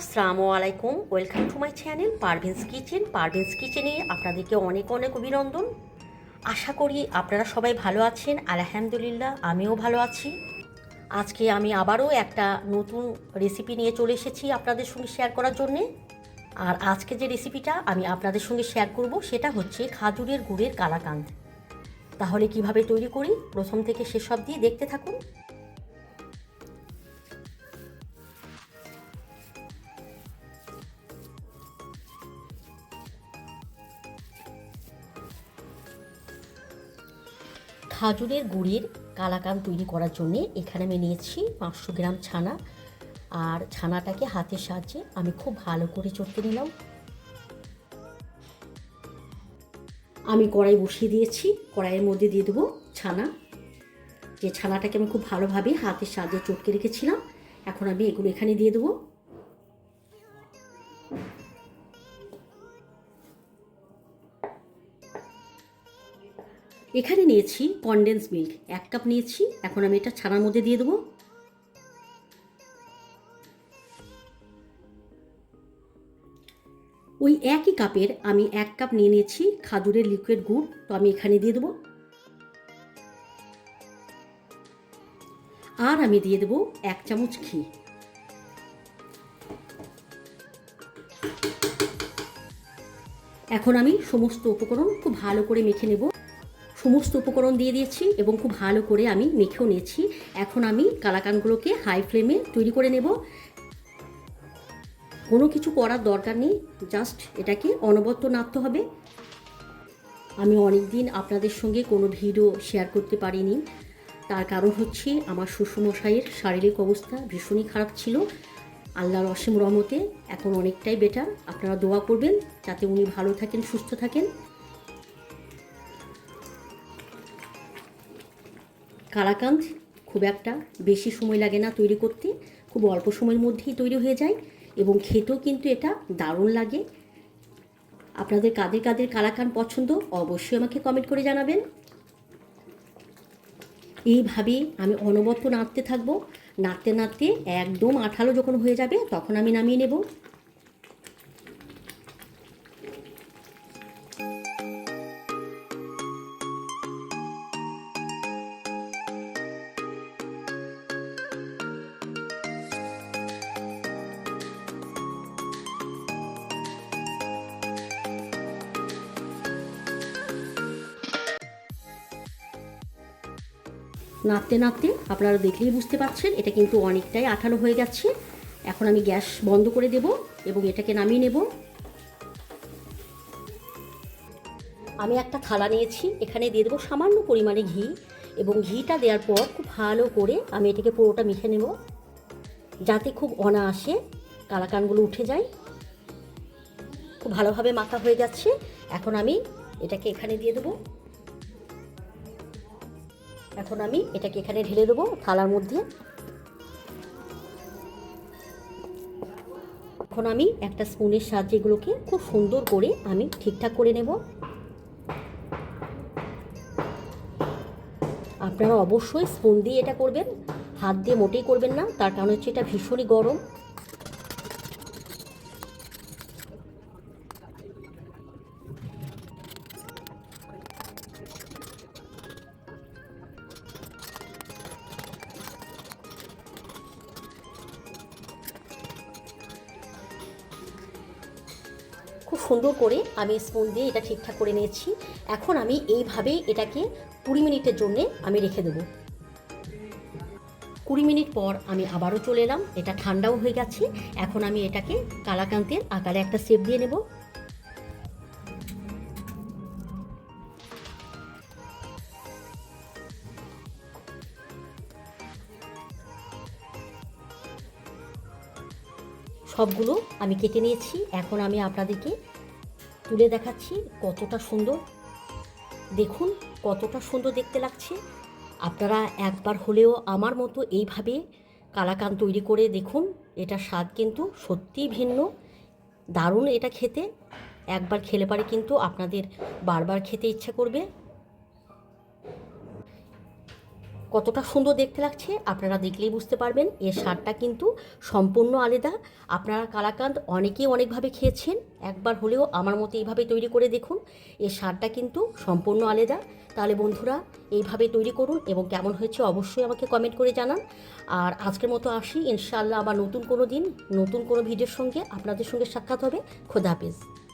আসসালামু আলাইকুম, welcome to my channel Parveen's kitchen. Parveen's কিচেনে আপনাদেরকে অনেক অনেক অভিনন্দন। আশা করি আপনারা সবাই ভালো আছেন, আলহামদুলিল্লাহ আমিও ভালো আছি। আজকে আমি আবারও একটা নতুন রেসিপি নিয়ে চলে এসেছি আপনাদের সঙ্গে শেয়ার করার জন্যে। আর আজকে যে রেসিপিটা আমি আপনাদের সঙ্গে শেয়ার করব, সেটা হচ্ছে খাজুরের গুড়ের কালাকান্দ। তাহলে কীভাবে তৈরি করি? প্রথম থেকে শেষ অবধি দেখতে থাকুন। খাজুরের গুড়ের কালাকান তৈরি করার জন্যে এখানে আমি নিয়েছি পাঁচশো গ্রাম ছানা। আর ছানাটাকে হাতের সাহায্যে আমি খুব ভালো করে চটকে নিলাম। আমি কড়াই বসিয়ে দিয়েছি। কড়াইয়ের মধ্যে দিয়ে দেবো ছানা। যে ছানাটাকে আমি খুব ভালোভাবে হাতের সাহায্যে চটকে রেখেছিলাম, এখন আমি এগুলো এখানে দিয়ে দেবো। এখানে নিয়েছি কনডেন্স মিল্ক এক কাপ নিয়েছি, এখন আমি এটা ছানার মধ্যে দিয়ে দেবো। ওই একই কাপের আমি এক কাপ নিয়ে নিয়েছি খাজুরের লিকুইড গুড়, তো আমি এখানে দিয়ে দেবো। আর আমি দিয়ে দেবো এক চামচ ঘি। এখন আমি সমস্ত উপকরণ খুব ভালো করে মেখে নেব। সমস্ত উপকরণ দিয়ে দিয়েছি এবং খুব ভালো করে আমি মেখেও নিয়েছি। এখন আমি কালাকানগুলোকে হাই ফ্লেমে তৈরি করে নেব। কোনো কিছু করার দরকার নেই জাস্ট এটাকে অনবদ্য নাড়তে হবে। আমি অনেক দিন আপনাদের সঙ্গে কোনো ভিডিও শেয়ার করতে পারিনি। তার কারণ হচ্ছে আমার শ্বশুরমশাইয়ের শারীরিক অবস্থা ভীষণই খারাপ ছিল। আল্লাহর অসীম রহমতে এখন অনেকটাই বেটার আপনারা দোয়া করবেন যাতে উনি ভালো থাকেন, সুস্থ থাকেন। কালাকান্দ খুব একটা বেশি সময় লাগে না তৈরি করতে, খুব অল্প সময়ের মধ্যেই তৈরি হয়ে যায় এবং খেতেও কিন্তু এটা দারুণ লাগে। আপনাদের কাদের কাদের কালাকান পছন্দ অবশ্যই আমাকে কমেন্ট করে জানাবেন। এইভাবে আমি অনবদ্য নাড়তে থাকব। নাড়তে নাড়তে একদম আঠালো যখন হয়ে যাবে তখন আমি নামিয়ে নেব। নাড়তে নাড়তে আপনারা দেখলেই বুঝতে পারছেন, এটা কিন্তু অনেকটাই আঠালো হয়ে যাচ্ছে এখন আমি গ্যাস বন্ধ করে দেব এবং এটাকে নামিয়ে নেব। আমি একটা থালা নিয়েছি, এখানে দিয়ে দেবো সামান্য পরিমাণে ঘি এবং ঘিটা দেওয়ার পর খুব ভালো করে আমি এটাকে পুরোটা মিশে নেব। যাতে খুব অনায়াসে কালাকানগুলো উঠে যায়। খুব ভালোভাবে মাখা হয়ে যাচ্ছে এখন আমি এটাকে এখানে দিয়ে দেবো। এখন আমি এটাকে এখানে ঢেলে দেবো থালার মধ্যে। এখন আমি একটা স্পুনের সাহায্যে এগুলোকে খুব সুন্দর করে আমি ঠিকঠাক করে নেব। আপনারা অবশ্যই স্পুন দিয়ে এটা করবেন, হাত দিয়ে মোটেই করবেন না, তার কারণ হচ্ছে এটা ভীষণই গরম। খুব সুন্দর করে আমি স্পুন দিয়ে এটা ঠিকঠাক করে নিয়েছি। এখন আমি এইভাবে এটাকে কুড়ি মিনিটের জন্যে আমি রেখে দেবো। কুড়ি মিনিট পর আমি আবারও চলে এলাম। এটা ঠান্ডাও হয়ে গেছে। এখন আমি এটাকে কালাকান্তের আকারে একটা সেপ দিয়ে নেব। সবগুলো আমি কেটে নিয়েছি। এখন আমি আপনাদেরকে তুলে দেখাচ্ছি কতটা সুন্দর। দেখুন কতটা সুন্দর দেখতে লাগছে। আপনারা একবার হলেও আমার মতো এইভাবে কালাকান তৈরি করে দেখুন এটা স্বাদ কিন্তু সত্যিই ভিন্ন। দারুণ এটা খেতে। একবার খেলে পারে কিন্তু আপনাদের বারবার খেতে ইচ্ছা করবে। কতটা সুন্দর দেখতে লাগছে আপনারা দেখলেই বুঝতে পারবেন। এর স্বাদটা কিন্তু সম্পূর্ণ আলাদা। আপনারা কালাকান্দ অনেকেই অনেকভাবে খেয়েছেন। একবার হলেও আমার মতো এইভাবে তৈরি করে দেখুন। এর স্বাদটা কিন্তু সম্পূর্ণ আলাদা। তাহলে বন্ধুরা, এইভাবে তৈরি করুন এবং কেমন হয়েছে অবশ্যই আমাকে কমেন্ট করে জানান। আর আজকের মতো আসি। ইনশাআল্লাহ আবার নতুন কোনো দিন, নতুন কোনো ভিডিওর সঙ্গে আপনাদের সঙ্গে সাক্ষাৎ হবে। খোদা হাফেজ।